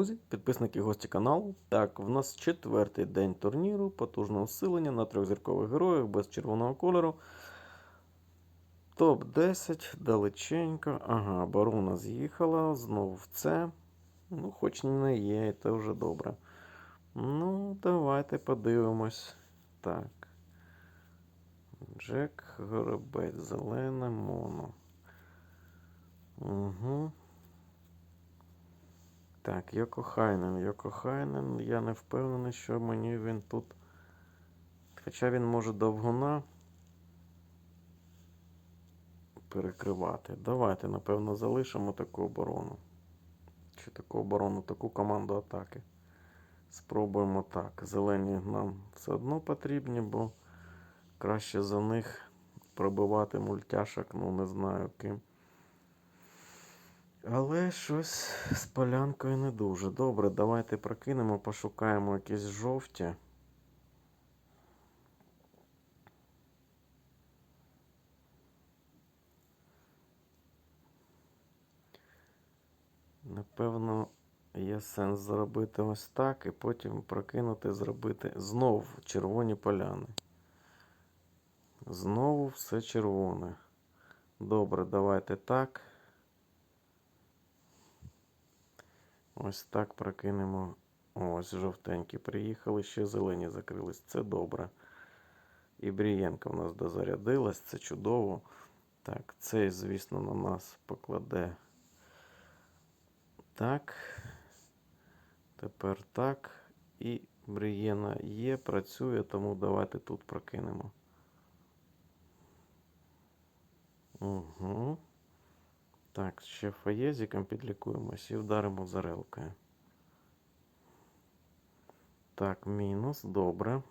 друзі, підписники гості каналу. Так, в нас четвертий день турніру, потужне усилення на трьохзіркових героях без червоного кольору. Топ-10, далеченько. Ага, барона з'їхала, знову в це. Ну, хоч не є, і це вже добре. Ну, давайте подивимось. Так. Джек, горобець, зелене, моно. Угу. Так, Йокохайнен. Йокохайнен. Я не впевнений, що мені він тут. Хоча він може довгуна перекривати. Давайте, напевно, залишимо таку оборону. Чи таку оборону, таку команду атаки. Спробуємо так. Зелені нам все одно потрібні, бо краще за них пробивати мультяшок, ну не знаю ким. Але щось з полянкою не дуже. Добре, давайте прокинемо, пошукаємо якісь жовті. Напевно, є сенс зробити ось так і потім прокинути, зробити знову червоні поляни. Знову все червоне. Добре, давайте так. Ось так прокинемо. Ось жовтенькі приїхали, ще зелені закрились. Це добре. І Брієнка в нас дозарядилась, це чудово. Так, цей, звісно, на нас покладе. Так. Тепер так. І Брієна є, працює, тому давайте тут прокинемо. Угу. Так, ще фаєзиком підлікуємось і вдаримо зарелкою. Так, мінус, добре.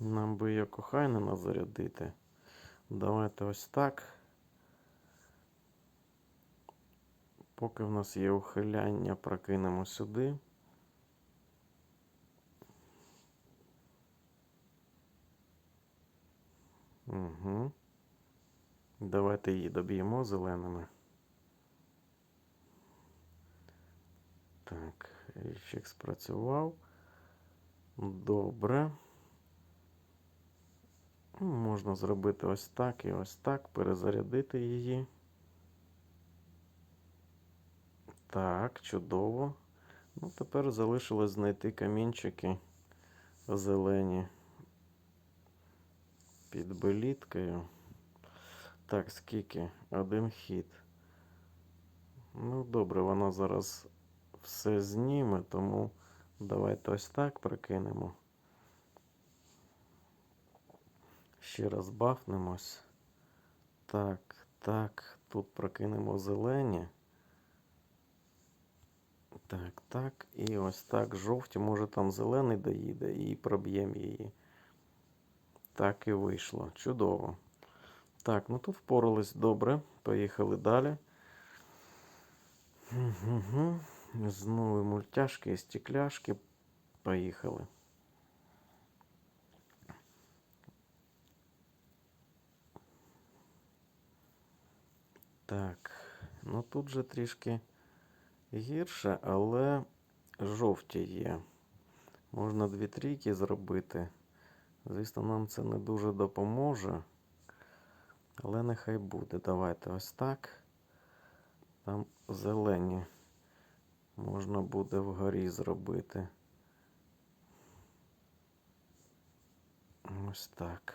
Нам би її кохайнена зарядити. Давайте ось так. Поки в нас є ухиляння, прокинемо сюди. Угу. Давайте її доб'ємо зеленими. Так, річик спрацював. Добре. Можна зробити ось так і ось так, перезарядити її. Так, чудово. Ну, тепер залишилось знайти камінчики зелені під беліткою. Так, скільки? Один хід. Ну, добре, вона зараз все зніме, тому давайте ось так прокинемо. Ще раз бафнемось. Так, так, тут прокинемо зелені. Так, так. І ось так жовті. Може там зелений доїде і проб'ємо її. Так і вийшло. Чудово. Так, ну тут впорались добре. Поїхали далі. Угу. Знову мультяшки і стекляшки. Поїхали. Так, ну тут же трішки гірше, але жовті є. Можна дві трійки зробити. Звісно, нам це не дуже допоможе. Але нехай буде. Давайте ось так. Там зелені можна буде вгорі зробити. Ось так.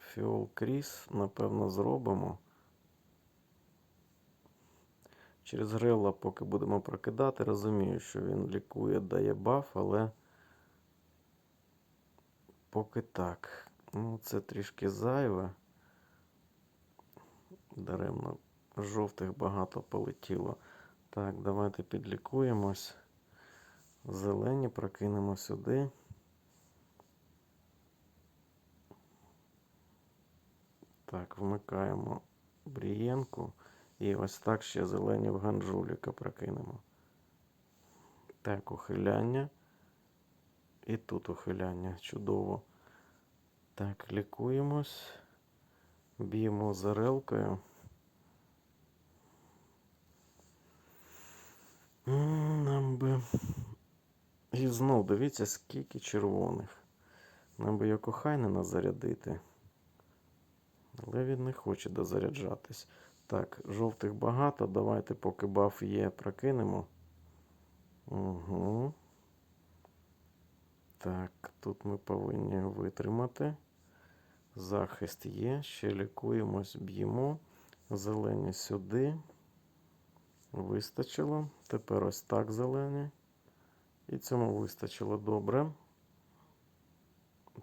Фіол кріс, напевно, зробимо. Через грила, поки будемо прокидати, розумію, що він лікує, дає баф, але поки так. Ну, це трішки зайве. Даремно жовтих багато полетіло. Так, давайте підлікуємось. Зелені прокинемо сюди. Так, вмикаємо брієнку. І ось так ще зелені в ганджуліка прокинемо. Так, ухиляння. І тут ухиляння. Чудово. Так, лікуємось. Б'ємо зарелкою. Нам би. І знов дивіться, скільки червоних. Нам би його Хайнена зарядити. Але він не хоче дозаряджатись. Так, жовтих багато. Давайте, поки баф є, прокинемо. Угу. Так, тут ми повинні витримати. Захист є. Ще лікуємось, б'ємо. Зелені сюди. Вистачило. Тепер ось так зелені. І цьому вистачило добре.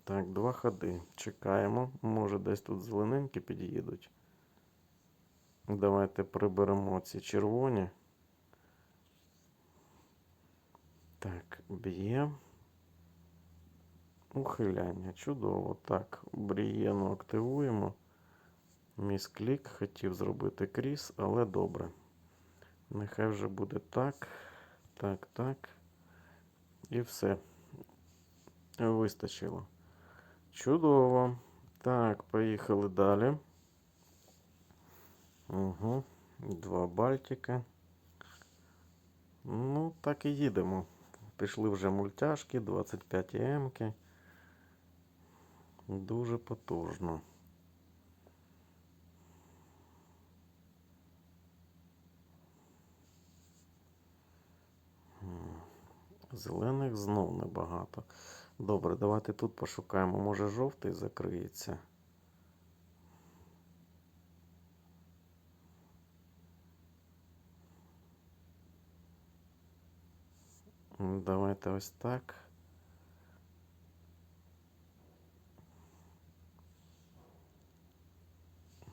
Так, два ходи. Чекаємо. Може, десь тут зелененькі під'їдуть. Давайте приберемо ці червоні. Так, б'є. Ухиляння. Чудово. Так, брієну активуємо. Місклік хотів зробити кріс, але добре. Нехай вже буде так. Так, так. І все. Вистачило. Чудово. Так, поїхали далі. Угу. Два Бальтика. Ну, так і їдемо. Пішли вже мультяшки, 25 М-ки. Дуже потужно. Зелених знов небагато. Добре, давайте тут пошукаємо. Може жовтий закриється. Давайте ось так.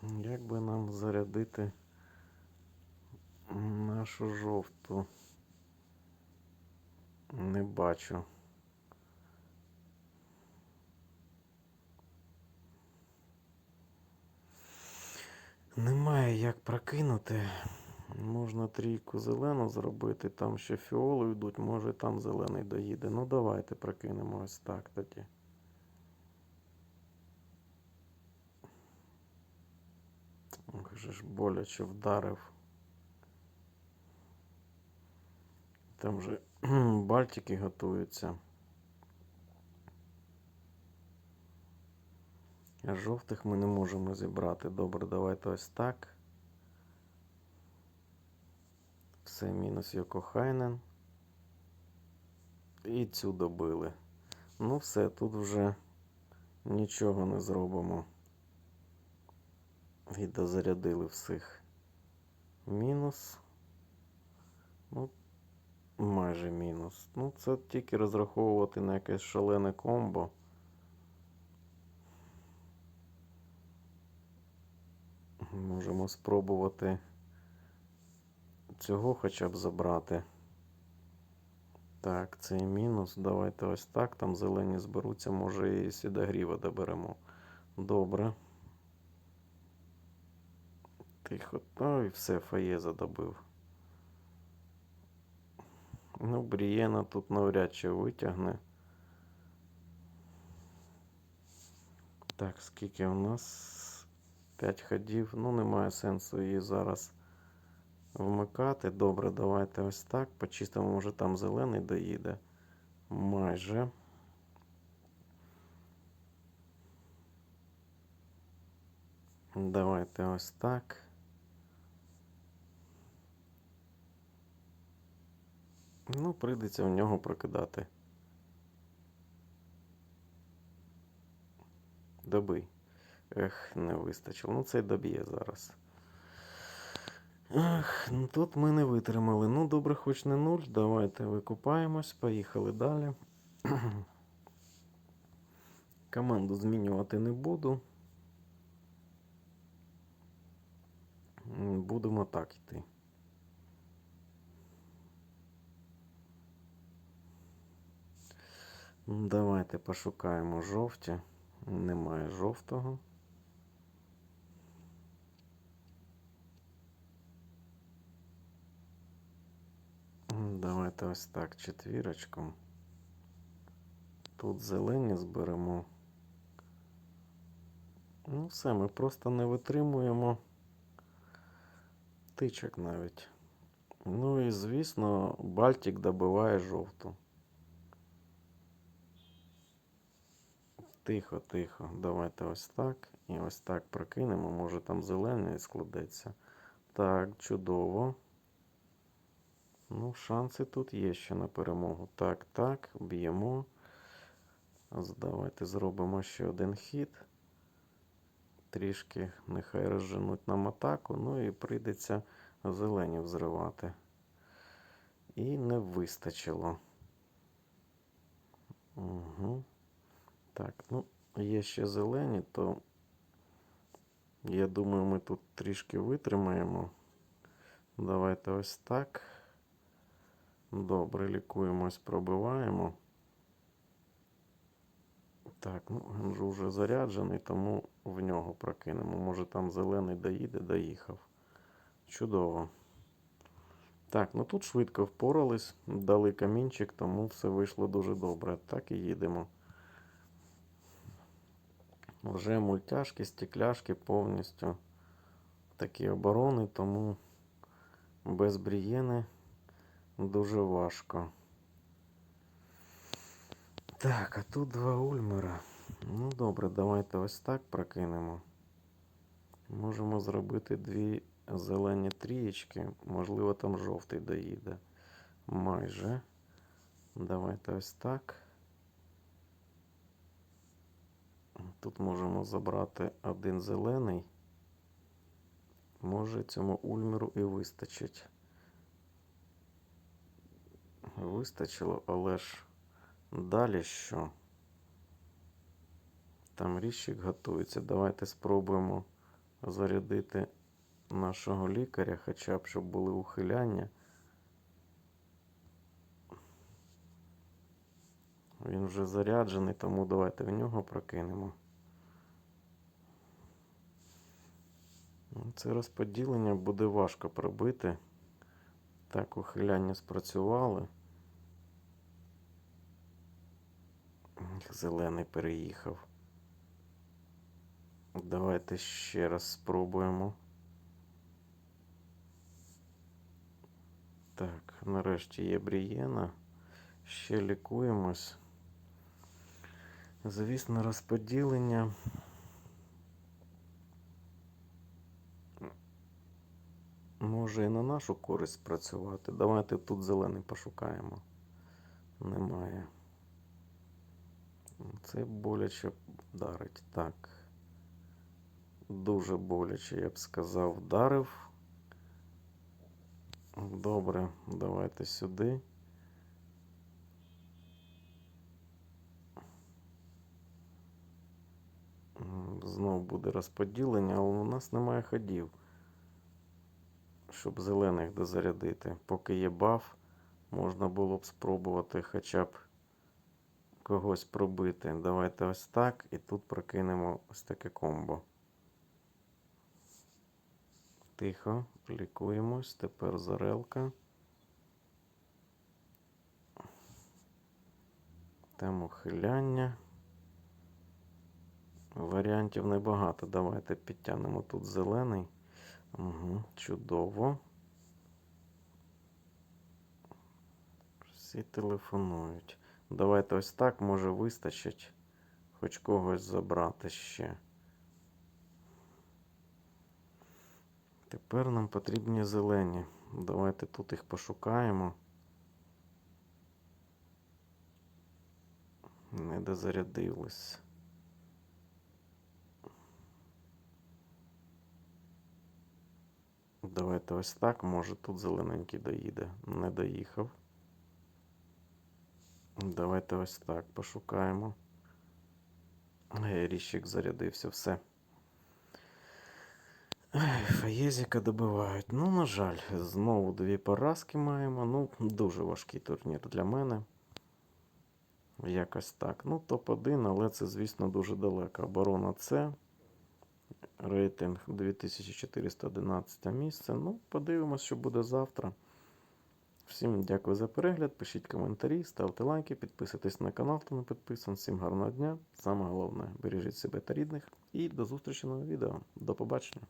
Як би нам зарядити нашу жовту? Не бачу. Немає як прокинути. Можна трійку зелену зробити, там ще фіоли йдуть, може там зелений доїде. Ну давайте прокинемо ось так тоді. Же ж боляче вдарив. Там же Бальтики готуються. А жовтих ми не можемо зібрати. Добре, давайте ось так. Все, мінус Йокохайнен. І цю добили. Ну все, тут вже нічого не зробимо. І дозарядили всіх. Мінус. Ну, майже мінус. Ну, це тільки розраховувати на якесь шалене комбо. Можемо спробувати цього хоча б забрати. Так, це мінус. Давайте ось так. Там зелені зберуться, може і сідогріва доберемо. Добре. Тихо. Ой, все, фає задобив. Ну, Брієна тут навряд чи витягне. Так, скільки у нас? 5 ходів. Ну, немає сенсу її зараз вмикати. Добре, давайте ось так. Почистимо, може там зелений доїде. Майже. Давайте ось так. Ну, прийдеться в нього прокидати. Добий. Ех, не вистачило. Ну, цей доб'є зараз. Ах, ну тут ми не витримали. Ну, добре, хоч не нуль. Давайте викупаємось. Поїхали далі. Команду змінювати не буду. Будемо так йти. Давайте пошукаємо жовті. Немає жовтого. Давайте ось так, четвірочку. Тут зелені зберемо. Ну, все, ми просто не витримуємо тичок навіть. Ну і звісно, Бальтик добиває жовту. Тихо, тихо. Давайте ось так. І ось так прокинемо. Може там зелений складеться. Так, чудово. Ну, шанси тут є ще на перемогу. Так, так, б'ємо. Давайте зробимо ще один хід. Трішки нехай розженуть нам атаку. Ну і прийдеться зелені взривати. І не вистачило. Угу. Так, ну, є ще зелені, то я думаю, ми тут трішки витримаємо. Давайте ось так. Добре, лікуємось, пробиваємо. Так, ну Ганжу вже заряджений, тому в нього прокинемо. Може там зелений доїде, доїхав. Чудово. Так, ну тут швидко впорались, дали камінчик, тому все вийшло дуже добре. Так і їдемо. Вже мультяшки, стекляшки повністю такі оборони, тому без брієни дуже важко. Так, а тут два ульмера. Ну добре, давайте ось так прокинемо. Можемо зробити дві зелені трієчки. Можливо, там жовтий доїде. Майже. Давайте ось так. Тут можемо забрати один зелений. Може цьому ульмеру і вистачить. Вистачило, але ж далі що? Там ріщик готується. Давайте спробуємо зарядити нашого лікаря, хоча б щоб були ухиляння. Він вже заряджений, тому давайте в нього прокинемо. Це розподілення буде важко пробити. Так, ухиляння спрацювали. Зелений переїхав. Давайте ще раз спробуємо. Так, нарешті є брієна. Ще лікуємось. Звісно, розподілення. Може і на нашу користь працювати. Давайте тут зелений пошукаємо. Немає. Це боляче вдарить. Так. Дуже боляче, я б сказав, вдарив. Добре, давайте сюди. Знов буде розподілення, але у нас немає ходів, щоб зелених дозарядити. Поки є баф, можна було б спробувати хоча б когось пробити. Давайте ось так. І тут прокинемо ось таке комбо. Тихо, лікуємось. Тепер зарелка. Там ухиляння. Варіантів небагато. Давайте підтягнемо тут зелений. Угу, чудово. Всі телефонують. Давайте ось так, може вистачить. Хоч когось забрати ще. Тепер нам потрібні зелені. Давайте тут їх пошукаємо. Не дозарядились. Давайте ось так. Може тут зелененький доїде. Не доїхав. Давайте ось так пошукаємо. Ріщик зарядився, все. Фаєзіка добивають. Ну, на жаль, знову дві поразки маємо. Ну, дуже важкий турнір для мене. Якось так. Ну, топ-1, але це, звісно, дуже далеко. Оборона С. Рейтинг 2411 місце. Ну, подивимось, що буде завтра. Всім дякую за перегляд. Пишіть коментарі, ставте лайки, підписуйтесь на канал, хто не підписан. Всім гарного дня. Саме головне, бережіть себе та рідних. І до зустрічі на відео. До побачення.